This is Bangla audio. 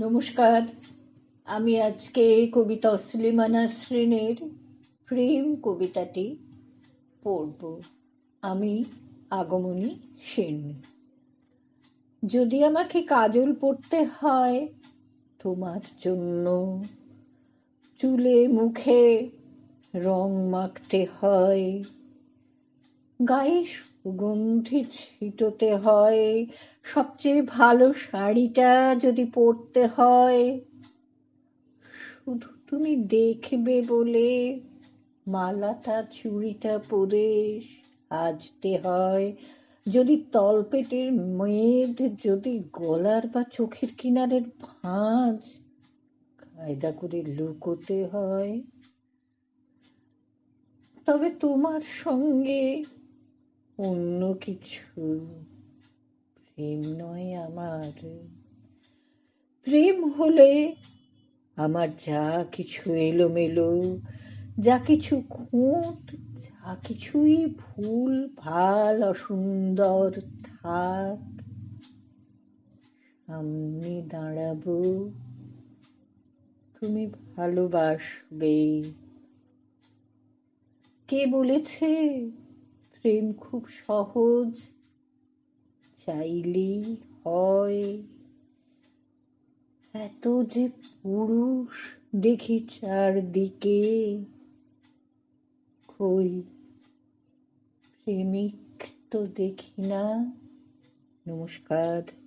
নমস্কার। আমি আজকে কবিতা অসলিমানা শ্রেণির প্রেম কবিতাটি পড়ব। আমি আগমনী সেন। যদি আমাকে কাজল পড়তে হয় তোমার জন্য, চুলে মুখে রং মাখতে হয়, গায়ে সুগন্ধি ছিটোতে হয় সবচেয়ে ভালো শাড়িটা যদি পরতে হয়। শুধু তুমি দেখবে বলে মালাটা, চুড়িটা পরে সাজতে হয়। যদি তলপেটের মেদ, যদি গলার বা চোখের কিনারের ভাঁজ কায়দা করে লুকোতে হয়। তবে তোমার সঙ্গে অন্য কিছু প্রেম নয় আমার। প্রেম হলে আমার যা কিছু এলোমেলো, যা কিছু খুঁত, যা কিছুই ভুল, ভালো, অসুন্দর থাক। আমি দাঁড়াবো, তুমি ভালোবাসবে। কে বলেছে প্রেম খুব সহজ? চাইলেই হয়। এত যে পুরুষ দেখি চারদিকে কই প্রেমিক তো দেখি না। নমস্কার।